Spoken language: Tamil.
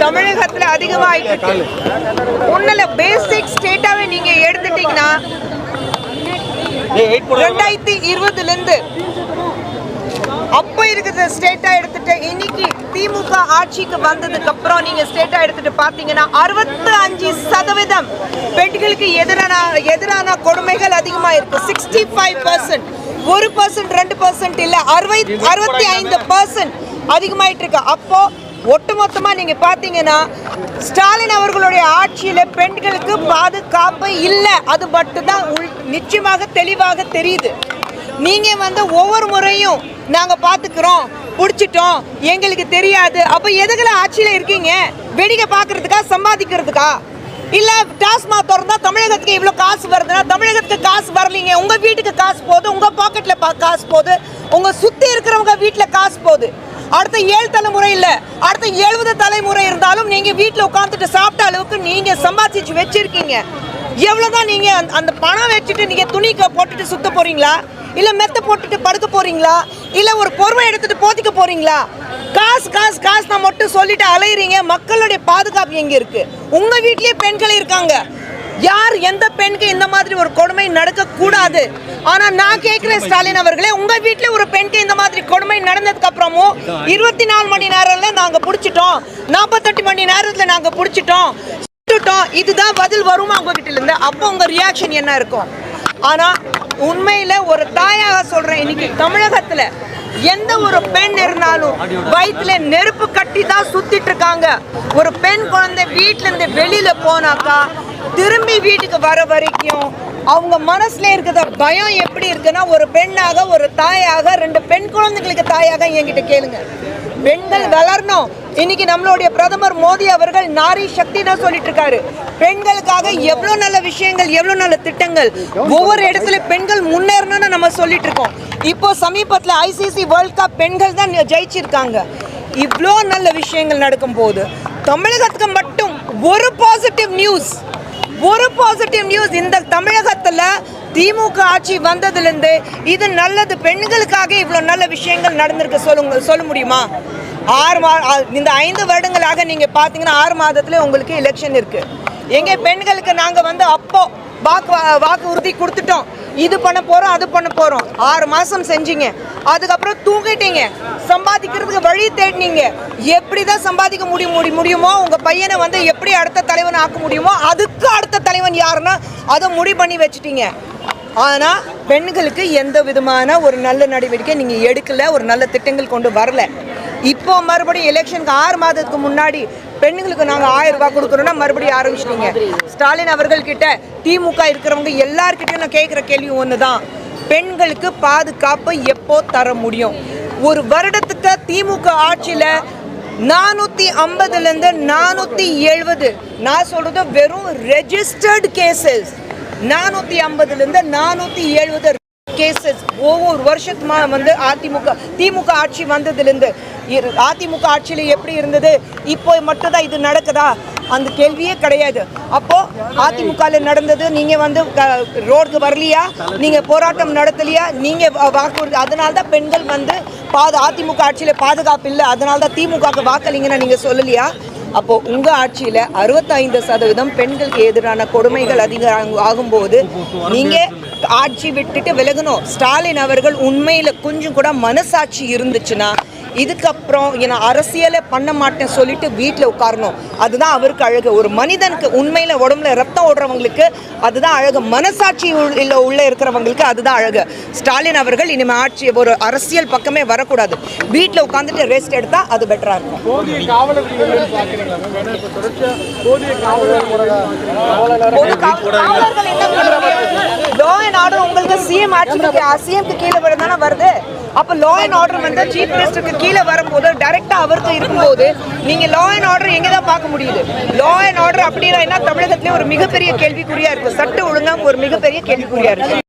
தமிழகத்தில் அதிகமாகிட்டு இருக்கு ஒண்ணுல பேசிக் ஸ்டேட்டாவே நீங்கள் எடுத்துட்டீங்கன்னா ரெண்டாயிரத்தி இருபதுலேருந்து அப்போ இருக்கிற ஸ்டேட்டா எடுத்துட்டு இன்னைக்கு திமுக ஆட்சிக்கு வந்ததுக்கு அப்புறம் நீங்க ஸ்டேட்டா எடுத்துட்டு பாத்தீங்கன்னா அறுபத்தி அஞ்சு சதவீதம் பெண்களுக்கு எதிரான எதிரான கொடுமைகள் அதிகமா இருக்கு சிக்ஸ்டி ஃபைவ் பர்சன்ட் ஒரு பர்சன்ட் ரெண்டு பர்சன்ட் இல்ல அறுபத்தி அறுபத்தி ஐந்து பர்சன்ட் அதிகமாயிட்டு இருக்கு. அப்போ ஒட்டுமொத்தமாக நீங்கள் பார்த்தீங்கன்னா ஸ்டாலின் அவர்களுடைய ஆட்சியில் பெண்களுக்கு பாதுகாப்பு இல்லை. அது மட்டும்தான் உள்- நிச்சயமாக தெளிவாக தெரியுது. நீங்கள் வந்து ஒவ்வொரு முறையும் நாங்கள் பார்த்துக்குறோம் பிடிச்சிட்டோம் எங்களுக்கு தெரியாது. அப்போ எதுக்குல ஆட்சியில் இருக்கீங்க? வெடிக்கை பார்க்குறதுக்கா சம்பாதிக்கிறதுக்கா? இல்லை டாஸ்மாக் திறந்தா தமிழகத்துக்கு இவ்வளோ காசு வருதுன்னா தமிழகத்துக்கு காசு வரலீங்க. உங்கள் வீட்டுக்கு காசு போகுது உங்கள் பாக்கெட்டில் பா- காசு போகுது. உங்கள் சுற்றி இருக்கிறவங்க வீட்டில் காசு போகுது. அடுத்த ஏழு தலைமுறை இல்ல. அடுத்த எழுபது தலைமுறை இருந்தாலும் நீங்க வீட்டுல உட்காந்துட்டு சாப்பிட்ட அளவுக்கு நீங்க சம்பாதிச்சு வச்சிருக்கீங்க. எவ்வளவுதான் நீங்க அந்த- அந்த பணம் வச்சுட்டு நீங்க துணிக்க போட்டுட்டு சுத்த போறீங்களா? இல்ல மெத்த போட்டுட்டு படுக்க போறீங்களா? இல்ல ஒரு பொறுமை எடுத்துட்டு போத்திக்க போறீங்களா? காசு காசு காசு நான் மட்டும் சொல்லிட்டு அலையுறீங்க. மக்களுடைய பாதுகாப்பு எங்க இருக்கு? உங்க வீட்லயே பெண்கள் இருக்காங்க. யார் எந்த பெண்ணுக்கு இந்த மாதிரி ஒரு கொடுமை நடக்க கூடாது ஆனா நான் கேட்கிறேன் ஸ்டாலின் அவர்களே உங்க வீட்டுல ஒரு பெண்ணுக்கு இந்த மாதிரி கொடுமை நடந்ததுக்கு அப்புறமும் இருபத்தி நாலு மணி நேரம்ல நாங்க புடிச்சிட்டோம். நாற்பத்தெட்டு மணி நேரத்துல நாங்க புடிச்சிட்டோம். இதுதான் பதில் வருமா உங்ககிட்ட இருந்து அப்போ உங்க ரியாக்ஷன் என்ன இருக்கும்? ஆனால் உண்மையில் ஒரு தாயாக சொல்கிறேன் இன்னைக்கு தமிழகத்தில் எந்த ஒரு பெண் இருந்தாலும் வயிற்றுல நெருப்பு கட்டி தான் சுத்திட்டு இருக்காங்க. ஒரு பெண் குழந்தை வீட்டுல இருந்து வெளியில போனாக்கா திரும்பி வீட்டுக்கு வர வரைக்கும் அவங்க மனசுல இருக்கிற பயம் எப்படி இருக்குன்னா ஒரு பெண்ணாக ஒரு தாயாக ரெண்டு பெண் குழந்தைகளுக்கு தாயாக என்கிட்ட கேளுங்க. பெண்கள் வளரணும். இன்னைக்கு நம்மளுடைய பிரதமர் மோடி அவர்கள் நாரி சக்தி தான் சொல்லிட்டு இருக்காரு பெண்களுக்காக எவ்வளவு நல்ல விஷயங்கள் எவ்வளவு நல்ல திட்டங்கள் ஒவ்வொரு இடத்துல பெண்கள் முன்னேறணும்னு நம்ம சொல்லிட்டு இருக்கோம் இப்போ சமீபத்தில் ஐசிசி வேர்ல்ட் கப் பெண்கள் தான் ஜெயிச்சிருக்காங்க. இவ்வளோ நல்ல விஷயங்கள் நடக்கும் போது தமிழகத்துக்கு மட்டும் ஒரு பாசிட்டிவ் நியூஸ் ஒரு பாசிட்டிவ் நியூஸ் இந்த தமிழகத்தில் திமுக ஆட்சி வந்ததுலேருந்து இது நல்லது பெண்களுக்காக இவ்வளோ நல்ல விஷயங்கள் நடந்திருக்கு சொல்லுங்க சொல்ல முடியுமா? ஆறு மா இந்த ஐந்து வருடங்களாக நீங்கள் பார்த்தீங்கன்னா ஆறு மாதத்துல உங்களுக்கு எலெக்ஷன் இருக்குது எங்கே பெண்களுக்கு நாங்கள் வந்து அப்போ வாக்கு வாக்கு உறுதி கொடுத்துட்டோம். இது பண்ண போகிறோம் அது பண்ண போகிறோம் ஆறு மாதம் செஞ்சீங்க. அதுக்கப்புறம் தூங்கிட்டீங்க. சம்பாதிக்கிறதுக்கு வழி தேடினீங்க. எப்படி தான் சம்பாதிக்க முடியும் முடி- முடியுமோ உங்கள் பையனை வந்து எப்படி அடுத்த தலைவன் ஆக்க முடியுமோ அதுக்கு அடுத்த தலைவன் யாருன்னா அதை முடி பண்ணி வச்சுட்டீங்க. ஆனால் பெண்களுக்கு எந்த விதமான ஒரு நல்ல நடவடிக்கை நீங்கள் எடுக்கல ஒரு நல்ல திட்டங்கள் கொண்டு வரல. இப்போ மறுபடியும் எலெக்ஷனுக்கு ஆறு மாதத்துக்கு முன்னாடி பெண்களுக்கு நாங்கள் ஆயிரம் ரூபாய் கொடுக்குறோம்னா மறுபடியும் ஆரம்பிச்சிட்டீங்க. ஸ்டாலின் அவர்கள்கிட்ட திமுக இருக்கிறவங்க எல்லார்கிட்டயும் நான் கேட்குற கேள்வி ஒன்று தான் பெண்களுக்கு பாதுகாப்பு எப்போ தர முடியும்? ஒரு வருடத்துக்கு திமுக ஆட்சியில் நானூற்றி ஐம்பதுலேருந்து நானூற்றி எழுபது. நான் சொல்கிறது வெறும் ரெஜிஸ்டர்டு கேசஸ் நானூத்தி ஐம்பதுலேருந்து நானூற்றி நானூத்தி எழுபது கேசஸ் ஒவ்வொரு வருஷத்துமா வந்து அதிமுக திமுக ஆட்சி வந்ததுலேருந்து இரு- அதிமுக ஆட்சியில் எப்படி இருந்தது? இப்போ மட்டும்தான் இது நடக்குதா? அந்த கேள்வியே கிடையாது. அப்போது அதிமுகவில் நடந்தது நீங்கள் வந்து ரோடுக்கு வரலையா? நீங்கள் போராட்டம் நடத்தலையா? நீங்கள் வா- அதனால தான் பெண்கள் வந்து பாது அதிமுக ஆட்சியில் பாதுகாப்பு இல்லை. அதனால தான் திமுகவுக்கு வாக்களிங்கன்னு நீங்கள் சொல்லலையா? அப்போ உங்க ஆட்சியில 65% சதவீதம் பெண்களுக்கு எதிரான கொடுமைகள் அதிகம் ஆகும்போது நீங்க ஆட்சி விட்டுட்டு விலகணும் ஸ்டாலின் அவர்கள் உண்மையில கொஞ்சம் கூட மனசாட்சி இருந்துச்சுன்னா இதுக்கப்புறம் நான் அரசியலை பண்ண மாட்டேன் சொல்லிட்டு வீட்டில் உட்காரணும். அதுதான் அவருக்கு அழகு. ஒரு மனிதனுக்கு உண்மையில உடம்புல ரத்தம் ஓடுறவங்களுக்கு அதுதான் அழகு. மனசாட்சி உள்- இல்ல உள்ள இருக்கிறவங்களுக்கு அதுதான் அழகு. ஸ்டாலின் அவர்கள் இனிமே ஆட்சி ஒரு அரசியல் பக்கமே வரக்கூடாது. வீட்டில் உட்காந்துட்டு ரெஸ்ட் எடுத்தா அது பெட்டரா இருக்கும். ஆர்டர் உங்களுக்கு சிஎம் ஆட்சிக்கு சிஎம்க்கு கீழே விழுந்தானே வருது? அப்ப லா அண்ட் ஆர்டர் வந்து சீஃப் மினிஸ்டருக்கு கீழே வரும்போது டைரக்டா அவருக்கு இருக்கும்போது நீங்க லா அண்ட் ஆர்டர் எங்க தான் பார்க்க முடியுது? லா அண்ட் ஆர்டர் அப்படின்னா தமிழகத்திலே ஒரு மிகப்பெரிய கேள்விக்குறியா இருக்கு. சட்ட ஒழுங்கம் ஒரு மிகப்பெரிய கேள்விக்குறியா இருக்கு.